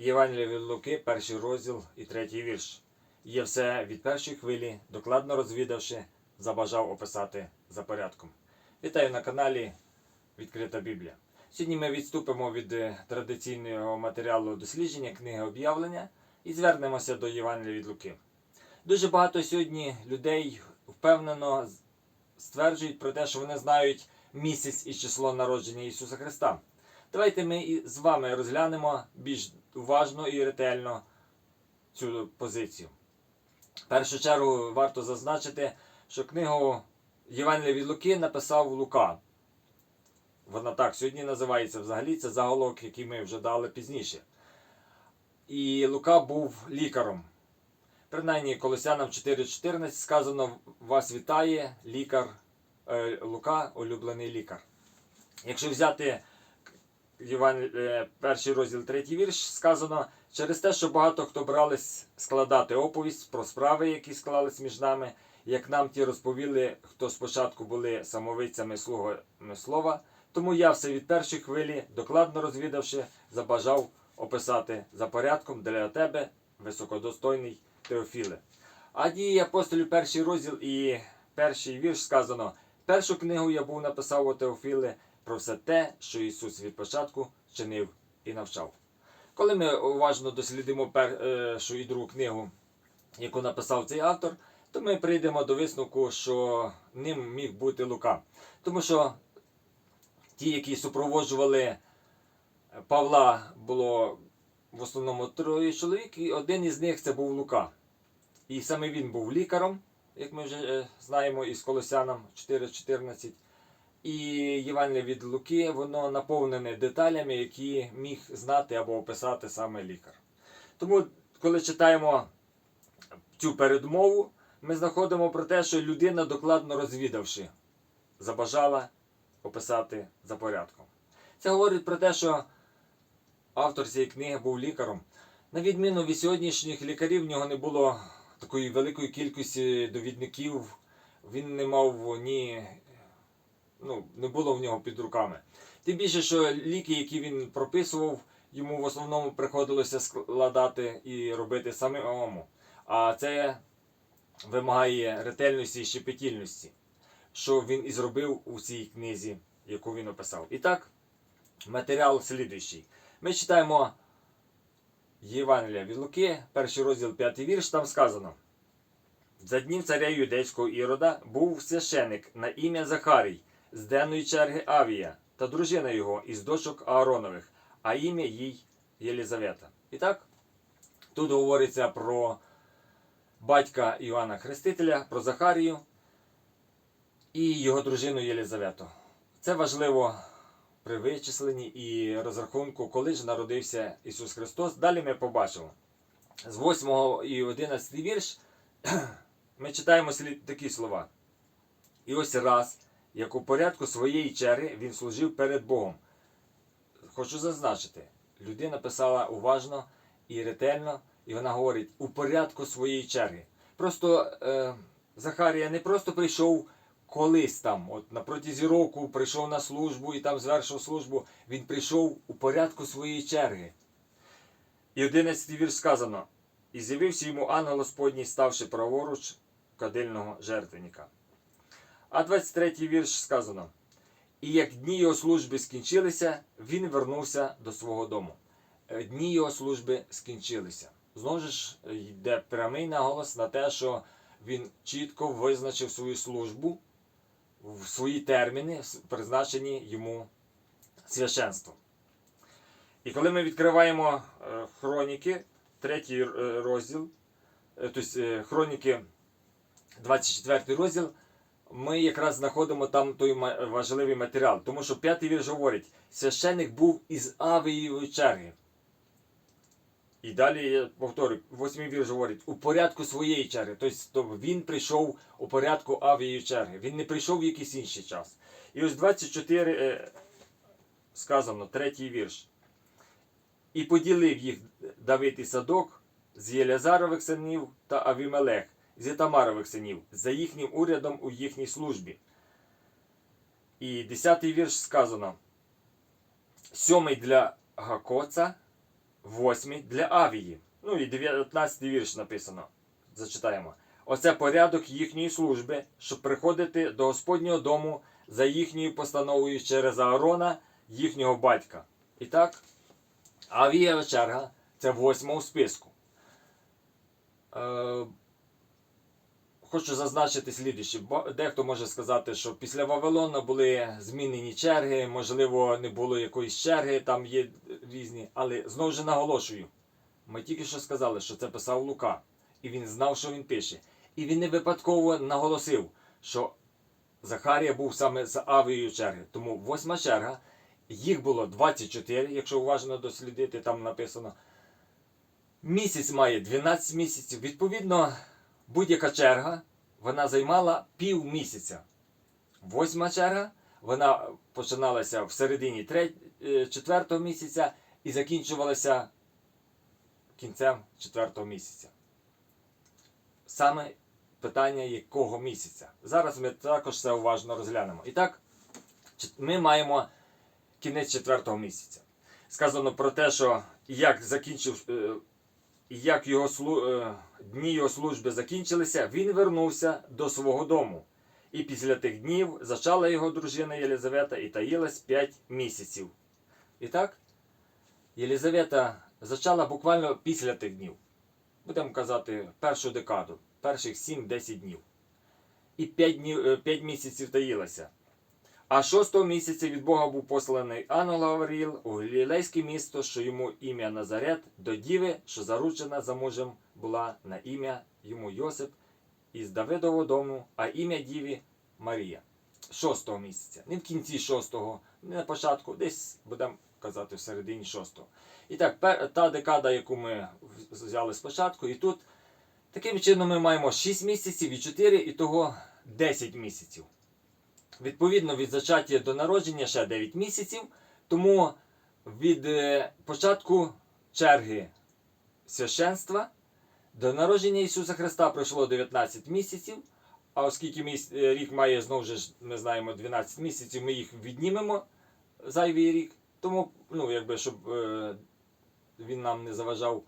Євангелія від Луки, перший розділ і третій вірш. Є все від першої хвилі, докладно розвідавши, забажав описати за порядком. Вітаю на каналі Відкрита Біблія. Сьогодні ми відступимо від е, традиційного матеріалу дослідження книги об'явлення і звернемося до Євангелія від Луки. Дуже багато сьогодні людей впевнено стверджують про те, що вони знають місяць і число народження Ісуса Христа. Давайте ми з вами розглянемо більш уважно і ретельно цю позицію. В першу чергу варто зазначити, що книгу Євангелія від Луки написав Лука. Вона так сьогодні називається взагалі, це заголовок, який ми вже дали пізніше. І Лука був лікаром. Принаймні, Колосянам 4.14 сказано: вас вітає лікар е, Лука, улюблений лікар. Якщо взяти Єван... е, перший розділ, третій вірш, сказано через те, що багато хто брались складати оповість про справи, які склались між нами, як нам ті розповіли, хто спочатку були самовицями слугами слова. Тому я все від першої хвилі, докладно розвідавши, забажав описати за порядком для тебе, високодостойний Теофіле. А дії апостолів перший розділ і перший вірш сказано: першу книгу я був написав у Теофіле про все те, що Ісус від початку чинив і навчав. Коли ми уважно дослідимо першу і другу книгу, яку написав цей автор, то ми прийдемо до висновку, що ним міг бути Лука. Тому що ті, які супроводжували Павла, було в основному троє чоловік, і один із них це був Лука. І саме він був лікаром, як ми вже е, знаємо із Колосянам 4.14. І Євангеліє від Луки, воно наповнене деталями, які міг знати або описати саме лікар. Тому, коли читаємо цю передмову, ми знаходимо про те, що людина, докладно розвідавши, забажала описати за порядком. Це говорить про те, що автор цієї книги був лікаром. На відміну від сьогоднішніх лікарів, в нього не було такої великої кількості довідників, він не мав ні. Ну, не було в нього під руками. Тим більше, що ліки, які він прописував, йому в основному приходилося складати і робити самому. А це вимагає ретельності і щепетільності, що він і зробив у цій книзі, яку він описав. І так, матеріал слідуючий. Ми читаємо Євангелія від Луки, перший розділ, п'ятий вірш, там сказано. За днів царя юдейського Ірода був священик на ім'я Захарій з денної черги Авія та дружина його із дочок Ааронових, а ім'я їй Єлізавета. І так, тут говориться про батька Іоанна Хрестителя, про Захарію і його дружину Єлізавету. Це важливо при вичисленні і розрахунку, коли ж народився Ісус Христос. Далі ми побачимо. З 8 і 11 вірш ми читаємо такі слова. І ось раз, як у порядку своєї черги він служив перед Богом. Хочу зазначити, людина писала уважно і ретельно, і вона говорить у порядку своєї черги. Просто е, Захарія не просто прийшов колись там, от на протязі року прийшов на службу і там звершив службу. Він прийшов у порядку своєї черги. І 11 вірш сказано: І з'явився йому ангел Господній, ставши праворуч кадильного жертвенника. А 23 вірш сказано: І як дні його служби скінчилися, він вернувся до свого дому. Е, Дні його служби скінчилися. Знову ж йде прямий наголос на те, що він чітко визначив свою службу в свої терміни, призначені йому священством. І коли ми відкриваємо е, хроніки, третій е, розділ, е, тобто е, хроніки, 24 розділ, ми якраз знаходимо там той важливий матеріал. Тому що п'ятий вірш говорить, священник був із Авієвої черги. І далі я повторюю, восьмий вірш говорить, у порядку своєї черги. Тобто він прийшов у порядку Авієї черги. Він не прийшов в якийсь інший час. І ось 24 е, сказано, третій вірш. І поділив їх Давид і Садок з Єлязарових синів та Авімелех з Ітамарових синів за їхнім урядом у їхній службі. І десятий вірш сказано: сьомий для Гакоца, восьмий для Авії. Ну і 19 вірш написано. Зачитаємо. Оце порядок їхньої служби, щоб приходити до Господнього дому за їхньою постановою через Аарона, їхнього батька. І так, Авієва черга це восьма у списку. Хочу зазначити слідуюче. Бо Дехто може сказати, що після Вавилона були змінені черги, можливо, не було якоїсь черги, там є різні. Але знову ж наголошую, ми тільки що сказали, що це писав Лука, і він знав, що він пише. І він не випадково наголосив, що Захарія був саме з Авією черги. Тому восьма черга, їх було 24, якщо уважно дослідити, там написано. Місяць має 12 місяців. Відповідно, будь-яка черга вона займала пів місяця. Восьма черга вона починалася в середині е, четвертого місяця і закінчувалася кінцем четвертого місяця. Саме питання якого місяця. Зараз ми також це уважно розглянемо. І так, ми маємо кінець четвертого місяця. Сказано про те, що як закінчив. Е, як його слу- е, дні його служби закінчилися, він вернувся до свого дому. І після тих днів зачала його дружина Єлизавета і таїлась 5 місяців. І так, Єлизавета зачала буквально після тих днів. Будемо казати, першу декаду, перших 7-10 днів. І 5, днів, 5 місяців таїлася. А шостого місяця від Бога був посланий ангел Гавріл у Галілейське місто, що йому ім'я Назарет, до діви, що заручена за мужем була на ім'я йому Йосип із Давидового дому, а ім'я діві Марія. Шостого місяця. Не в кінці шостого, не на початку, десь будемо казати в середині шостого. І так, та декада, яку ми взяли спочатку, і тут таким чином ми маємо 6 місяців і 4, і того 10 місяців. Відповідно, від зачаття до народження ще 9 місяців. Тому від е, початку черги священства до народження Ісуса Христа пройшло 19 місяців. А оскільки е, рік має знову ж, ми знаємо 12 місяців, ми їх віднімемо зайвий рік. Тому, ну, якби, щоб е, він нам не заважав.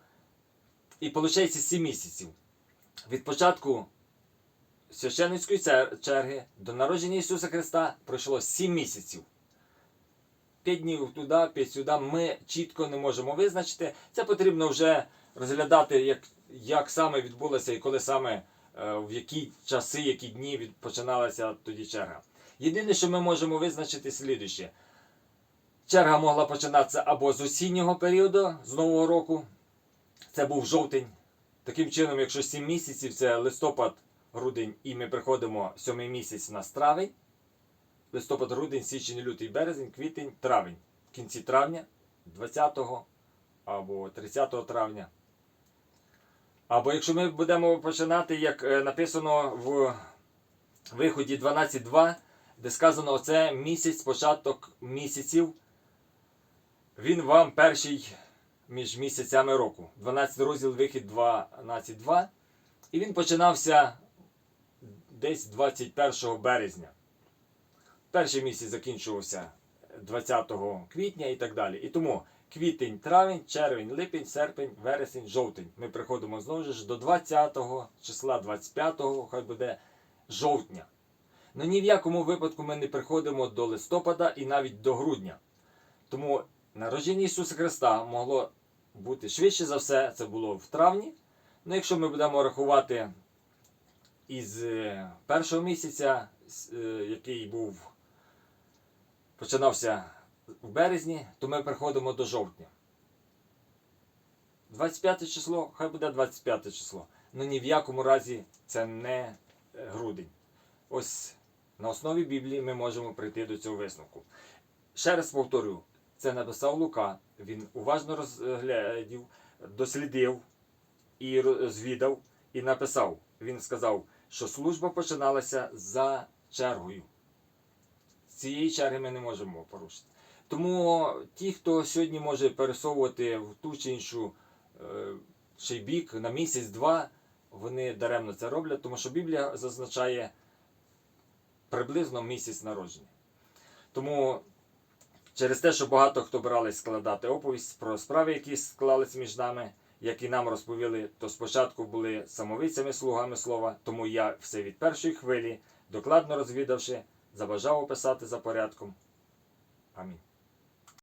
І виходить 7 місяців. Від початку священницької черги до народження Ісуса Христа пройшло 7 місяців. 5 днів туди, 5 сюди. Ми чітко не можемо визначити. Це потрібно вже розглядати, як, як саме відбулося і коли саме е, в які часи, які дні починалася тоді черга. Єдине, що ми можемо визначити слідуще. Черга могла починатися або з осіннього періоду, з Нового року. Це був жовтень. Таким чином, якщо 7 місяців, це листопад, грудень, і ми приходимо сьомий місяць на травень. Листопад, грудень, січень, лютий, березень, квітень, травень. В кінці травня, 20 або 30 травня. Або якщо ми будемо починати, як е, написано в виході 12.2, де сказано, оце місяць, початок місяців. Він вам перший між місяцями року. 12 розділ, вихід 12.2. І він починався десь 21 березня. Перший місяць закінчувався 20 квітня і так далі. І тому квітень, травень, червень, липень, серпень, вересень, жовтень. Ми приходимо знову ж до 20 числа, 25, хай буде жовтня. Ну ні в якому випадку ми не приходимо до листопада і навіть до грудня. Тому народження Ісуса Христа могло бути швидше за все, це було в травні. Ну, якщо ми будемо рахувати із е, першого місяця, е, який був починався в березні, то ми приходимо до жовтня. 25 число, хай буде 25 число. Ну ні в якому разі це не е, грудень. Ось на основі Біблії ми можемо прийти до цього висновку. Ще раз повторю, це написав Лука. Він уважно розглядів, дослідив і розвідав, і написав. Він сказав, що служба починалася за чергою. Цієї черги ми не можемо порушити. Тому ті, хто сьогодні може пересовувати в ту чи іншу е, ще й бік на місяць-два, вони даремно це роблять, тому що Біблія зазначає приблизно місяць народження. Тому Через те, що багато хто брались складати оповість про справи, які склались між нами, які нам розповіли, то спочатку були самовицями слугами слова, тому я все від першої хвилі, докладно розвідавши, забажав описати за порядком. Амінь.